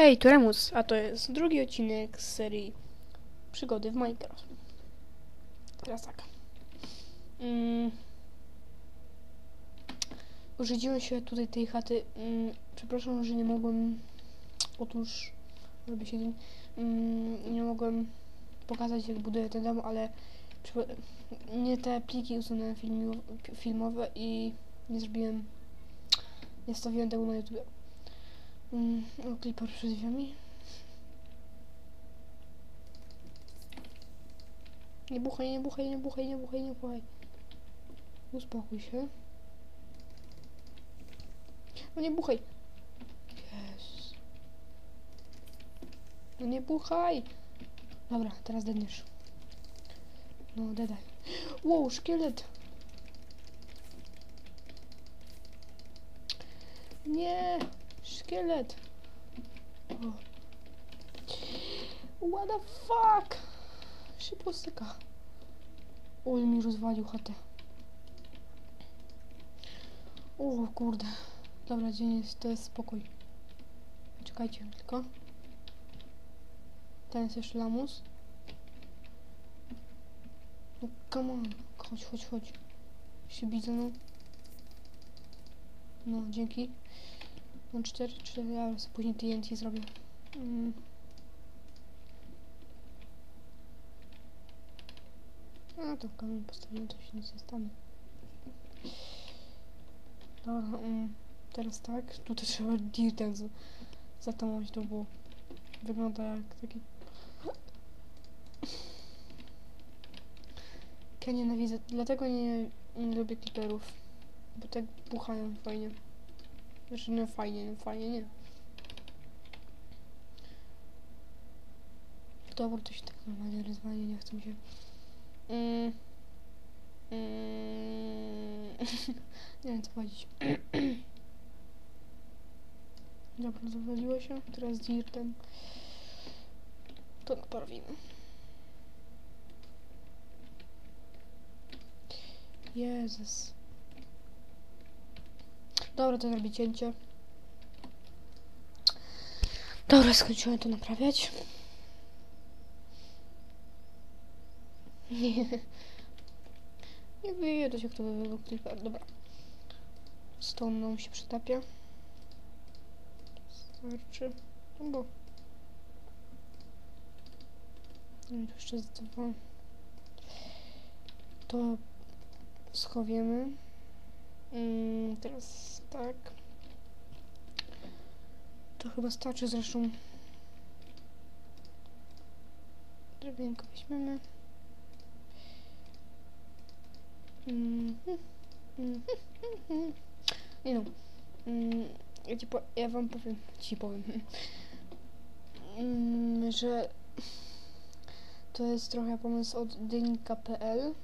Hej, tu Remus, a to jest drugi odcinek z serii Przygody w Minecraft. Teraz tak. Mm. Urządziłem się tutaj tej chaty. Mm. Przepraszam, że nie mogłem. Otóż, robię się mm, nie mogłem pokazać, jak buduję ten dom, ale nie te pliki usunąłem filmowe i nie zrobiłem. Nie stawiłem tego na YouTube. Mm, Clipper przed drzwiami. Nie buchaj, nie buchaj, nie buchaj, nie buchaj, nie buchaj. Uspokój się. No nie buchaj. Yes. No nie buchaj. Dobra, teraz dedniesz. No, dedaj. Wow, szkielet. Nie. Szkielet. O. What the fuck? Szybko styka. Oj, mi rozwalił chatę. O kurde. Dobra, dzień jest, to jest spokój. Czekajcie tylko. Ten jest jeszcze lamus. No come on. Chodź, chodź, chodź. Się widzę, no. No, dzięki. Mam cztery, cztery, ja sobie później TNT zrobię. Mm. A to kamień postawimy, to się nic nie stanie. Dobra, mm, teraz tak, tutaj trzeba dirtem zatamować to, bo wygląda jak taki... Ja nienawidzę, dlatego nie, nie lubię kliperów, bo tak buchają fajnie. Znaczy, no fajnie, no fajnie, nie. Dobra, to się tak normalnie rozwali, nie chcę się... Mm. Mm. nie wiem co powiedzieć. Dobra, zawaliło się. Teraz z dirtem. To naprawimy. Jezus. Dobra, to zrobię cięcie. Dobra, skończyłem to naprawiać. Nie. Nie wyjedę się, kto wywołał kliper. Dobra. Stone nam się przytapia. Starczy. No bo... No jeszcze z dwa. To schowiemy. Mm, teraz tak. To chyba starczy zresztą. Drewnienko weźmiemy. Mhm, mhm. Nie no. Mm, Ja, ci ja wam powiem, ci powiem, Mm, że to jest trochę pomysł od dynka.pl.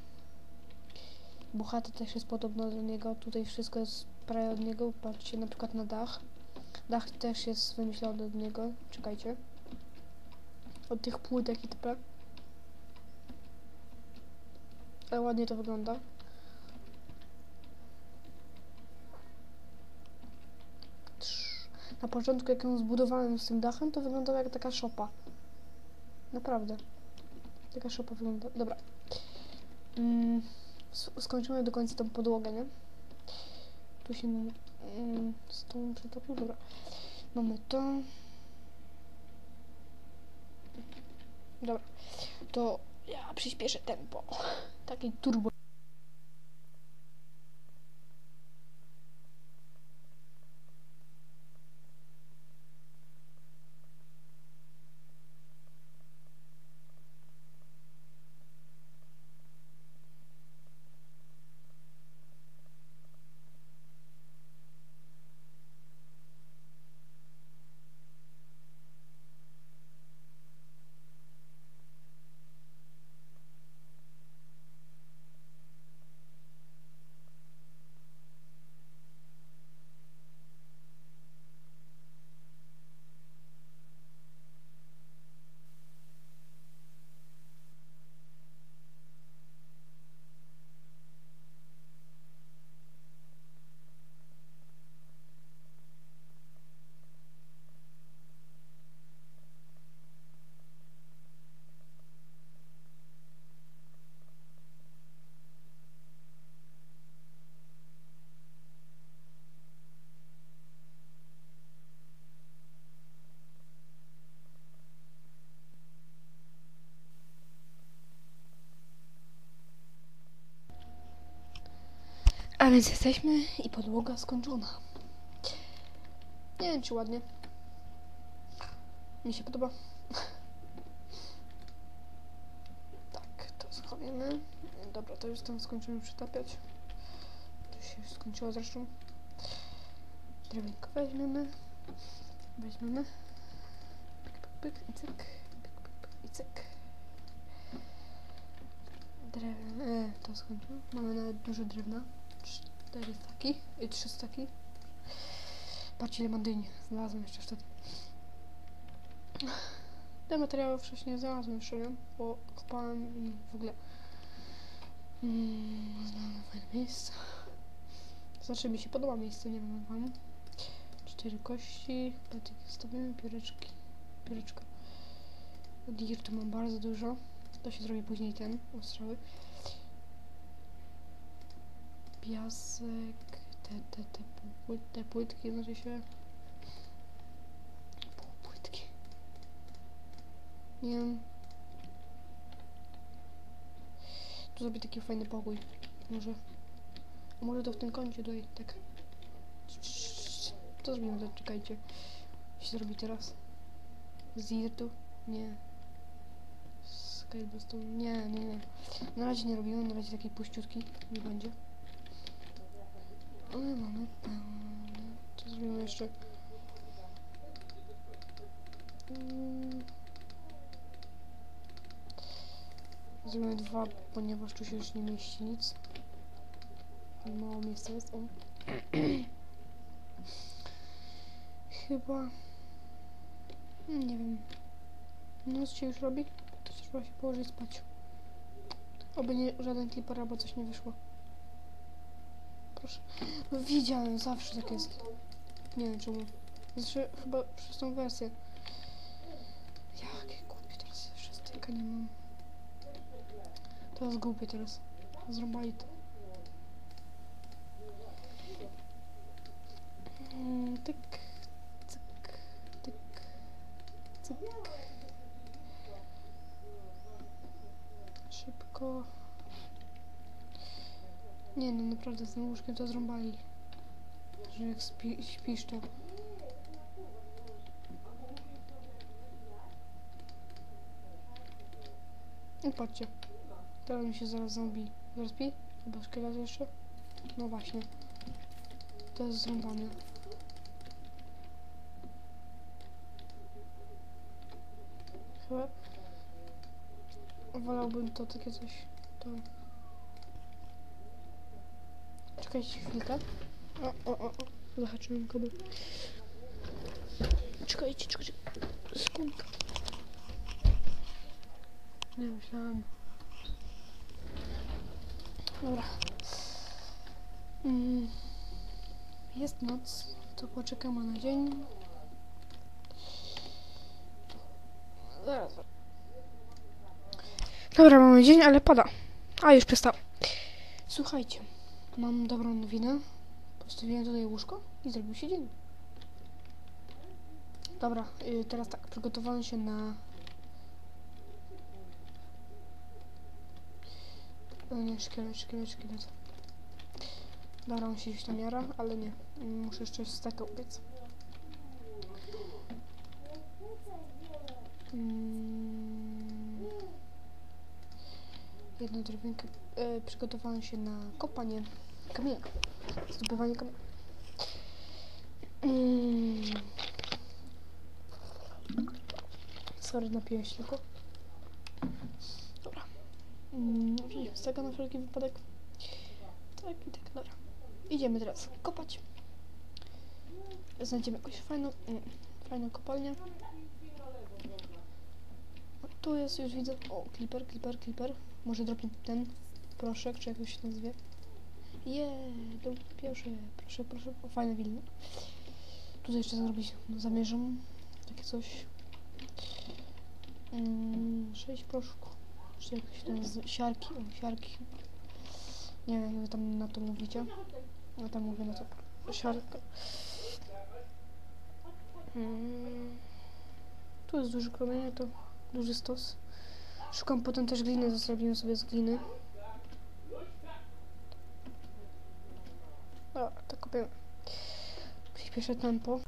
Bohater też jest podobno do niego. Tutaj wszystko jest prawie od niego. Patrzcie na przykład na dach. Dach też jest wymyślony od niego. Czekajcie. Od tych płytek itp. Ale ładnie to wygląda. Na początku jak ją zbudowałem z tym dachem, to wyglądała jak taka szopa. Naprawdę. Taka szopa wygląda. Dobra. Mm, skończymy do końca tą podłogę, nie? Tu się mm, z tą przetopił. Dobra. Mamy to. Dobra. To ja przyspieszę tempo. Taki turbo. A więc jesteśmy i podłoga skończona. Nie wiem, czy ładnie. Mi się podoba. Tak, to schowimy. Dobra, to już tam skończymy przytapiać. To się skończyło zresztą. Drewienko weźmiemy. Weźmiemy. Pyk, pyk, pyk i cyk. Pyk, pyk, pyk i cyk. Drewno. E, to skończyło. Mamy nawet dużo drewna. Cztery staki. I trzy staki. Patrzcie ile mam dyń. Znalazłem jeszcze wtedy. Te materiały wcześniej znalazłem jeszcze, nie? Bo kopałem i w ogóle. Mm, znalazłem fajne miejsce. Znaczy mi się podoba miejsce, nie wiem wam. Cztery kości, patyki zostawimy, pióreczki, pióreczka. Dirtu mam bardzo dużo. To się zrobi później ten, ostrzały. Piasek, te, te, te, pły- te płytki, znaczy się... Półpłytki. Nie wiem. Tu zrobię taki fajny pokój. Może. Może to w tym kącie tutaj, tak. To zrobimy, to czekajcie. Się zrobi teraz? Z Dirtu? Nie. Skybustone? Nie, nie, nie. Na razie nie robimy, na razie taki puściutki nie będzie. Ale mamy. Co zrobimy jeszcze? Mm. Zrobimy dwa, ponieważ tu się już nie mieści nic. Mało miejsca jest. O. Chyba. Nie wiem. Noc się już robi? To trzeba się położyć spać. Oby nie żaden clipper albo coś nie wyszło. Proszę. No wiedziałem, zawsze tak jest. Nie wiem czemu. Znaczy chyba przez tą wersję. Jakie głupie teraz wszystkiego nie mam. To jest głupie teraz. Zrąbali to. Mm, Tyk, cyk, tyk, cyk. Szybko. Nie no, naprawdę z tym łóżkiem to zrąbali. Że jak spi, śpisz to... I patrzcie. Teraz mi się zaraz zombie rozpi. Albo szkielet jeszcze. No właśnie. To jest zrąbane. Chyba... Wolałbym to takie coś. To... Czekajcie chwilkę. O, o, o, o. Zahaczyłem kabel. Czekajcie, czekajcie. Sekundkę. Nie myślałem. Dobra. Mm. Jest noc, to poczekamy na dzień. Zaraz. Dobra, mamy dzień, ale pada. A, już przestał. Słuchajcie, mam dobrą nowinę. Postawiłem tutaj łóżko i zrobił się dzień. Dobra, y, teraz tak, przygotowałem się na... O nie, szkielet, szkielet, szkielet. Dobra, musi iść tam miara, ale nie. Muszę jeszcze staka ubiec. Mm. Jedną drewniankę. E, przygotowałem się na kopanie kamienia. Zdobywanie kamienia. Mm. Sorry, napiłem się tylko. Dobra. Mm, tego na wszelki wypadek. Tak i tak, dobra. Idziemy teraz kopać. Znajdziemy jakąś fajną, mm, fajną kopalnię. Tu jest, już widzę. O, clipper, clipper, clipper. Może dropnie ten proszek, czy jak to się nazywa. Je, do pierwsze, proszę, proszę. O, fajne wilny. Tutaj jeszcze zrobić, no, zamierzam takie coś. Mm, sześć proszków. Czy jakieś tam z siarki, o, siarki. Nie wiem, jak wy tam na to mówicie. Ja tam mówię na to siarkę. Mm. Tu jest duży kamień, to duży stos. Szukam potem też gliny, to zrobimy sobie z gliny. Troszkę przyspieszę tempo.